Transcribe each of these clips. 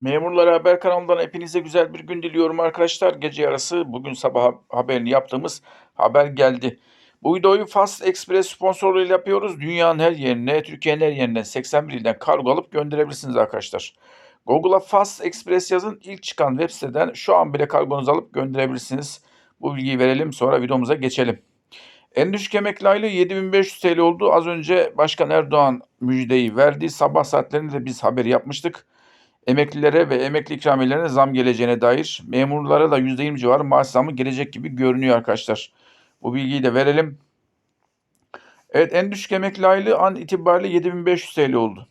Memurlar Haber kanalından hepinize güzel bir gün diliyorum arkadaşlar. Gece yarısı bugün sabah ha- haberini yaptığımız haber geldi. Bu videoyu Fast Express sponsorluğuyla yapıyoruz. Dünyanın her yerine, Türkiye'nin her yerinden 81 ilden kargo alıp gönderebilirsiniz arkadaşlar. Google'a Fast Express yazın. ilk çıkan web siteden şu an bile kargonuzu alıp gönderebilirsiniz. Bu bilgiyi verelim sonra videomuza geçelim. En düşük emekli aylığı 7500 TL oldu. Az önce Başkan Erdoğan müjdeyi verdi. Sabah saatlerinde de biz haber yapmıştık emeklilere ve emekli ikramiyelerine zam geleceğine dair memurlara da %20 civarı maaş zamı gelecek gibi görünüyor arkadaşlar. Bu bilgiyi de verelim. Evet en düşük emekli aylığı an itibariyle 7500 TL oldu.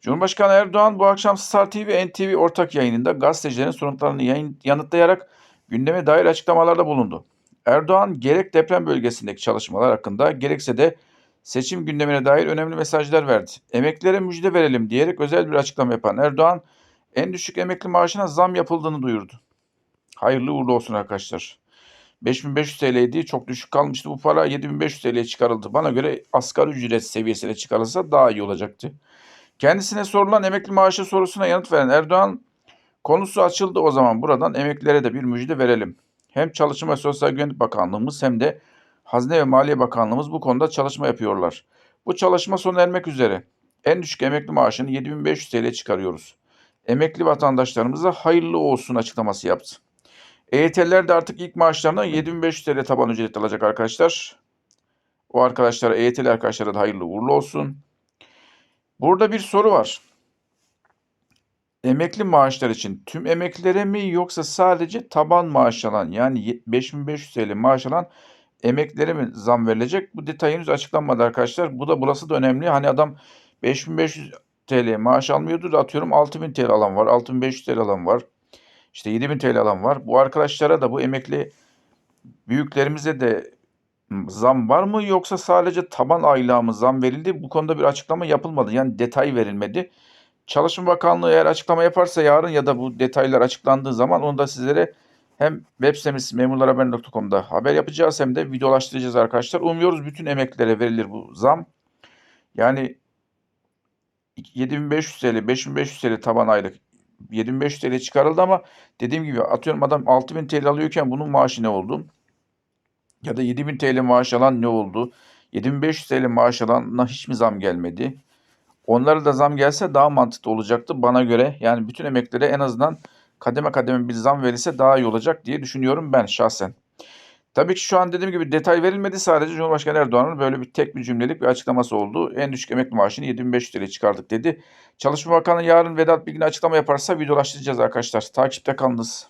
Cumhurbaşkanı Erdoğan bu akşam Star TV NTV ortak yayınında gazetecilerin sorunlarını yayın, yanıtlayarak gündeme dair açıklamalarda bulundu. Erdoğan gerek deprem bölgesindeki çalışmalar hakkında gerekse de seçim gündemine dair önemli mesajlar verdi. Emeklilere müjde verelim diyerek özel bir açıklama yapan Erdoğan, en düşük emekli maaşına zam yapıldığını duyurdu. Hayırlı uğurlu olsun arkadaşlar. 5500 TL'ydi. Çok düşük kalmıştı. Bu para 7500 TL'ye çıkarıldı. Bana göre asgari ücret seviyesine çıkarılsa daha iyi olacaktı. Kendisine sorulan emekli maaşı sorusuna yanıt veren Erdoğan, konusu açıldı o zaman buradan emeklilere de bir müjde verelim. Hem Çalışma ve Sosyal Güvenlik Bakanlığımız hem de Hazine ve Maliye Bakanlığımız bu konuda çalışma yapıyorlar. Bu çalışma sona ermek üzere. En düşük emekli maaşını 7500 TL çıkarıyoruz. Emekli vatandaşlarımıza hayırlı olsun açıklaması yaptı. EYT'liler de artık ilk maaşlarına 7500 TL taban ücret alacak arkadaşlar. O arkadaşlara, EYT'li arkadaşlara da hayırlı uğurlu olsun. Burada bir soru var. Emekli maaşlar için tüm emeklilere mi yoksa sadece taban maaş alan yani 5500 TL maaş alan emeklilere mi zam verilecek? Bu detay henüz açıklanmadı arkadaşlar. Bu da burası da önemli. Hani adam 5500 TL maaş almıyordu da atıyorum 6000 TL alan var, 6500 TL alan var. İşte 7000 TL alan var. Bu arkadaşlara da bu emekli büyüklerimize de zam var mı yoksa sadece taban aylığa mı zam verildi? Bu konuda bir açıklama yapılmadı. Yani detay verilmedi. Çalışma Bakanlığı eğer açıklama yaparsa yarın ya da bu detaylar açıklandığı zaman onu da sizlere hem web sitemiz memurlarhaber.com'da haber yapacağız hem de videolaştıracağız arkadaşlar. Umuyoruz bütün emeklilere verilir bu zam. Yani 7500 TL, 5500 TL taban aylık 7500 TL çıkarıldı ama dediğim gibi atıyorum adam 6000 TL alıyorken bunun maaşı ne oldu? Ya da 7000 TL maaş alan ne oldu? 7500 TL maaş alana hiç mi zam gelmedi? Onlara da zam gelse daha mantıklı olacaktı bana göre. Yani bütün emeklilere en azından kademe kademe bir zam verilse daha iyi olacak diye düşünüyorum ben şahsen. Tabii ki şu an dediğim gibi detay verilmedi. Sadece Cumhurbaşkanı Erdoğan'ın böyle bir tek bir cümlelik bir açıklaması oldu. En düşük emekli maaşını 7500 TL çıkardık dedi. Çalışma Bakanı yarın Vedat Bilgin açıklama yaparsa videolaştıracağız arkadaşlar. Takipte kalınız.